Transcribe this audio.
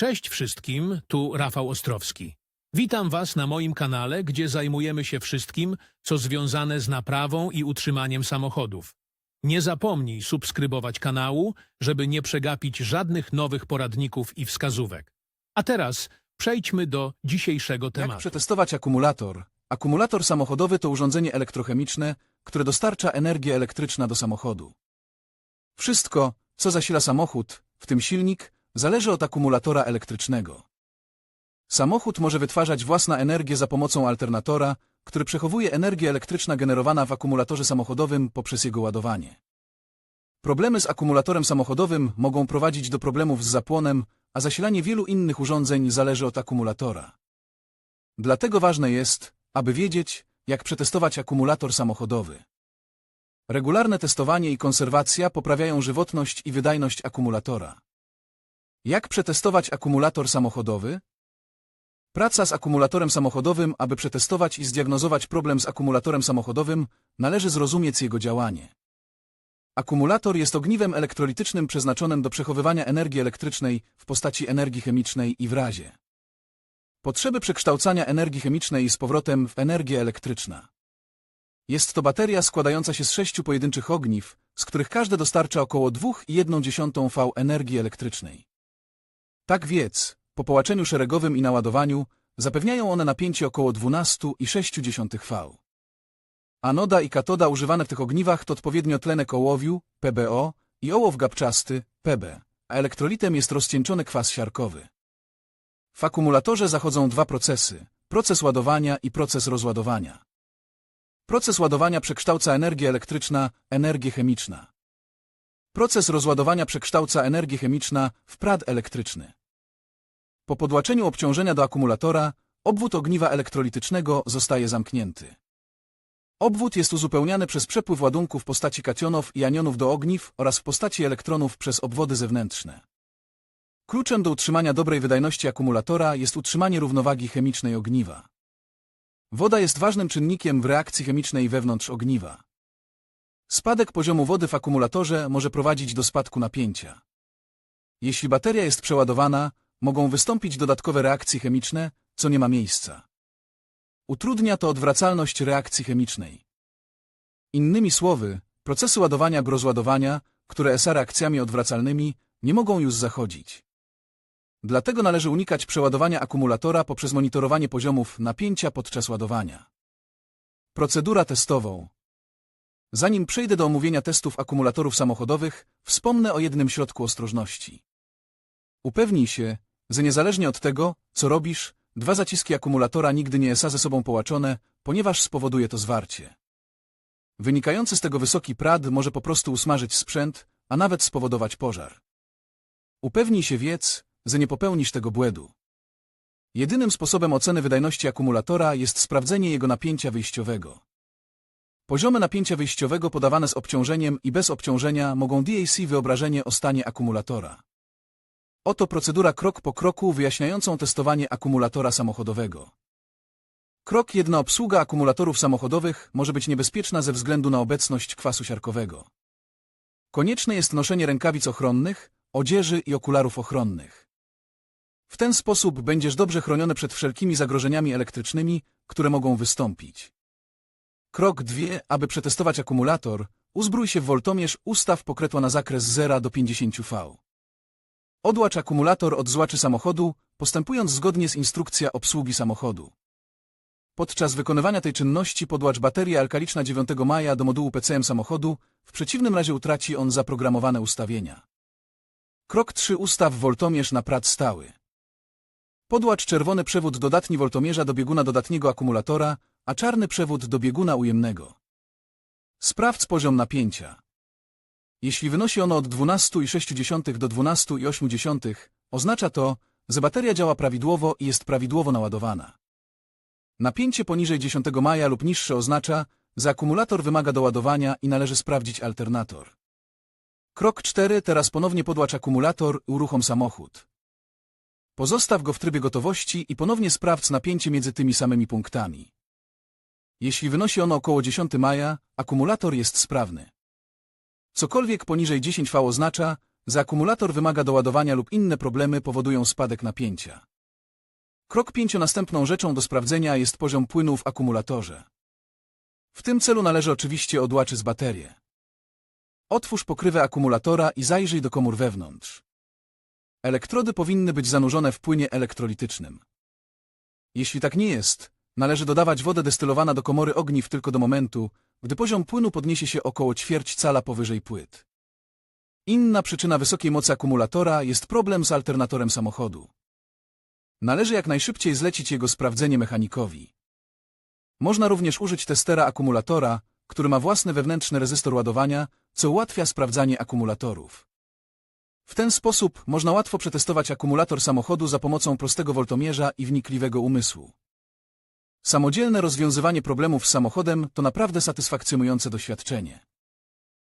Cześć wszystkim, tu Rafał Ostrowski. Witam Was na moim kanale, gdzie zajmujemy się wszystkim, co związane z naprawą i utrzymaniem samochodów. Nie zapomnij subskrybować kanału, żeby nie przegapić żadnych nowych poradników i wskazówek. A teraz przejdźmy do dzisiejszego Jak tematu. przetestować akumulator? Akumulator samochodowy to urządzenie elektrochemiczne, które dostarcza energię elektryczna do samochodu. Wszystko, co zasila samochód, w tym silnik, zależy od akumulatora elektrycznego. Samochód może wytwarzać własną energię za pomocą alternatora, który przechowuje energię elektryczna generowana w akumulatorze samochodowym poprzez jego ładowanie. Problemy z akumulatorem samochodowym mogą prowadzić do problemów z zapłonem, a zasilanie wielu innych urządzeń zależy od akumulatora. Dlatego ważne jest, aby wiedzieć, jak przetestować akumulator samochodowy. Regularne testowanie i konserwacja poprawiają żywotność i wydajność akumulatora. Jak przetestować akumulator samochodowy? Praca z akumulatorem samochodowym, aby przetestować i zdiagnozować problem z akumulatorem samochodowym, należy zrozumieć jego działanie. Akumulator jest ogniwem elektrolitycznym przeznaczonym do przechowywania energii elektrycznej w postaci energii chemicznej i w razie potrzeby przekształcania energii chemicznej z powrotem w energię elektryczna. Jest to bateria składająca się z sześciu pojedynczych ogniw, z których każde dostarcza około 2,1 V energii elektrycznej. Tak więc, po połączeniu szeregowym i naładowaniu, zapewniają one napięcie około 12,6 V. Anoda i katoda używane w tych ogniwach to odpowiednio tlenek ołowiu, PbO, i ołow gapczasty, Pb, a elektrolitem jest rozcieńczony kwas siarkowy. W akumulatorze zachodzą dwa procesy, proces ładowania i proces rozładowania. Proces ładowania przekształca energię elektryczna, energię chemiczna. Proces rozładowania przekształca energię chemiczna w prąd elektryczny. Po podłaczeniu obciążenia do akumulatora, obwód ogniwa elektrolitycznego zostaje zamknięty. Obwód jest uzupełniany przez przepływ ładunku w postaci kationów i anionów do ogniw oraz w postaci elektronów przez obwody zewnętrzne. Kluczem do utrzymania dobrej wydajności akumulatora jest utrzymanie równowagi chemicznej ogniwa. Woda jest ważnym czynnikiem w reakcji chemicznej wewnątrz ogniwa. Spadek poziomu wody w akumulatorze może prowadzić do spadku napięcia. Jeśli bateria jest przeładowana, mogą wystąpić dodatkowe reakcje chemiczne, co nie ma miejsca. Utrudnia to odwracalność reakcji chemicznej. Innymi słowy, procesy ładowania grozładowania, które są reakcjami odwracalnymi, nie mogą już zachodzić. Dlatego należy unikać przeładowania akumulatora poprzez monitorowanie poziomów napięcia podczas ładowania. Procedura testową. Zanim przejdę do omówienia testów akumulatorów samochodowych, wspomnę o jednym środku ostrożności. Upewnij się, że niezależnie od tego, co robisz, dwa zaciski akumulatora nigdy nie są ze sobą połączone, ponieważ spowoduje to zwarcie. Wynikający z tego wysoki prad może po prostu usmażyć sprzęt, a nawet spowodować pożar. Upewnij się wiedz, że nie popełnisz tego błędu. Jedynym sposobem oceny wydajności akumulatora jest sprawdzenie jego napięcia wyjściowego. Poziomy napięcia wyjściowego podawane z obciążeniem i bez obciążenia mogą DAC wyobrażenie o stanie akumulatora. Oto procedura krok po kroku wyjaśniającą testowanie akumulatora samochodowego. Krok 1. Obsługa akumulatorów samochodowych może być niebezpieczna ze względu na obecność kwasu siarkowego. Konieczne jest noszenie rękawic ochronnych, odzieży i okularów ochronnych. W ten sposób będziesz dobrze chroniony przed wszelkimi zagrożeniami elektrycznymi, które mogą wystąpić. Krok 2. Aby przetestować akumulator, uzbrój się w woltomierz, ustaw pokrętła na zakres 0 do 50 V. Odłacz akumulator od złaczy samochodu, postępując zgodnie z instrukcją obsługi samochodu. Podczas wykonywania tej czynności podłacz baterię alkaliczna 9 maja do modułu PCM samochodu, w przeciwnym razie utraci on zaprogramowane ustawienia. Krok 3. Ustaw woltomierz na prąd stały. Podłacz czerwony przewód dodatni woltomierza do bieguna dodatniego akumulatora, a czarny przewód do bieguna ujemnego. Sprawdź poziom napięcia. Jeśli wynosi ono od 12,6 do 12,8, oznacza to, że bateria działa prawidłowo i jest prawidłowo naładowana. Napięcie poniżej 10 maja lub niższe oznacza, że akumulator wymaga doładowania i należy sprawdzić alternator. Krok 4. Teraz ponownie podłacz akumulator i uruchom samochód. Pozostaw go w trybie gotowości i ponownie sprawdź napięcie między tymi samymi punktami. Jeśli wynosi ono około 10 maja, akumulator jest sprawny. Cokolwiek poniżej 10V oznacza, że akumulator wymaga doładowania lub inne problemy powodują spadek napięcia. Krok 5. Następną rzeczą do sprawdzenia jest poziom płynu w akumulatorze. W tym celu należy oczywiście odłaczyć baterię. Otwórz pokrywę akumulatora i zajrzyj do komór wewnątrz. Elektrody powinny być zanurzone w płynie elektrolitycznym. Jeśli tak nie jest, należy dodawać wodę destylowana do komory ogniw tylko do momentu, gdy poziom płynu podniesie się około ćwierć cala powyżej płyt. Inna przyczyna wysokiej mocy akumulatora jest problem z alternatorem samochodu. Należy jak najszybciej zlecić jego sprawdzenie mechanikowi. Można również użyć testera akumulatora, który ma własny wewnętrzny rezystor ładowania, co ułatwia sprawdzanie akumulatorów. W ten sposób można łatwo przetestować akumulator samochodu za pomocą prostego woltomierza i wnikliwego umysłu. Samodzielne rozwiązywanie problemów samochodem to naprawdę satysfakcjonujące doświadczenie.